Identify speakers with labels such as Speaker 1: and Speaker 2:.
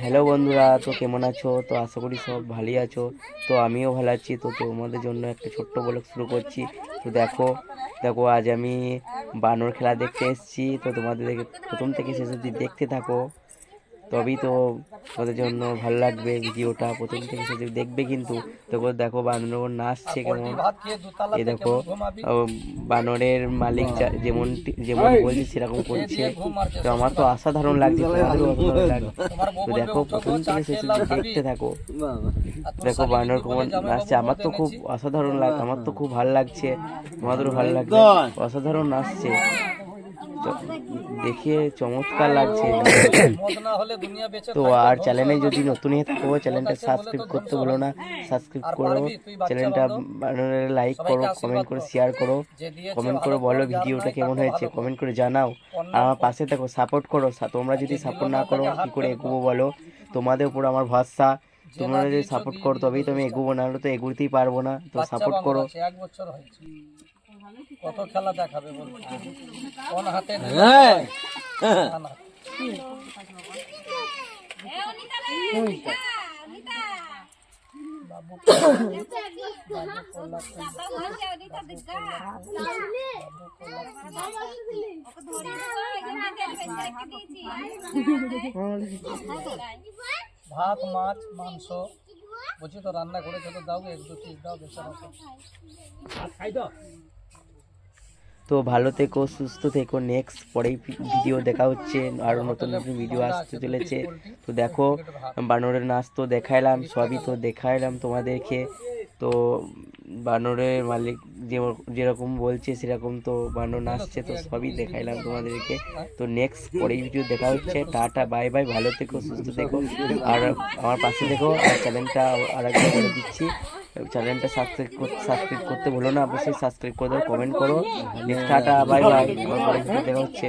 Speaker 1: Hello বন্ধুরা, তো কেমন আছো? তো আশা করি সব ভালোই আছো। তো আমিও ভালো আছি। তো তোমাদের জন্য একটা ছোট্ট ব্লগ শুরু করছি। তো দেখো দেখো, আজ আমি বানর খেলা দেখতে এসেছি। তো তোমাদের প্রথম থেকে শেষ দেখতে থাকো। তবেই তো তোমাদের জন্য ভালো লাগবে ভিডিওটা। প্রথম থেকে শেষ দেখবে কিন্তু। দেখো দেখো বানর নাচছে কেমন? এই দেখো বানরের মালিক যেমন যেমন বলছে সেরকম করছে। তো আমার তো অসাধারণ লাগছে তো দেখো প্রথম থেকে শেষ দেখতে থাকো। দেখো বানর কেমন নাচছে আমার তো খুব অসাধারণ লাগ আমার তো খুব ভালো লাগছে আমাদেরও ভালো লাগছে। অসাধারণ নাচছে। তো দেখে চমৎকার লাগছে তো আর চ্যানেলে যদি নতুন হয়ে থাকো চ্যানেলটা সাবস্ক্রাইব করতে বলো না সাবস্ক্রাইব করো চ্যানেলটা লাইক করো কমেন্ট করে শেয়ার করো কমেন্ট করে বলো ভিডিওটা কেমন হয়েছে কমেন্ট করে জানাও আর আমার পাশে থাকো সাপোর্ট করো সা- তোমরা যদি সাপোর্ট না করো কি করে এগোবো বলো? তোমাদের উপর আমার ভরসা তোমরা যদি সাপোর্ট করো তবেই তো আমি এগোবো না হলে তো এগোতেই পারব না তো সাপোর্ট করো।
Speaker 2: এক বছর হয়েছে। কত খেলা দেখাবে বলুন কোন হাতে না। ভাত মাছ মাংস বলছি তো রান্না করে তো দাও এক দু পিস দাও বেচারা সব।
Speaker 1: তো ভালো থেকো, সুস্থ থেকো। নেক্সট পরেই ভিডিও দেখা হচ্ছে আরও নতুন নতুন ভিডিও আসতে চলেছে। তো দেখো, বানরের নাচ তো দেখাইলাম, সবই তো দেখাইলাম তোমাদেরকে। তো বানরের মালিক যে, যেরকম বলছে, সেরকম তো বানর নাচছে, তো সবই দেখাইলাম তোমাদেরকে। তো নেক্সট পরেই ভিডিও দেখা হচ্ছে। টাটা বাই বাই ভালো থেকো, সুস্থ থেকো। আর আমার পাশে থেকো, আর চ্যানেলটা আরেকবার বলে দিচ্ছি। চ্যানেলটা সাবস্ক্রাইব করতে সাবস্ক্রাইব করতে ভুলো না। অবশ্যই সাবস্ক্রাইব করে দাও কমেন্ট করো। নেক্সট টাটা বাই বাই আমার দেখা হচ্ছে।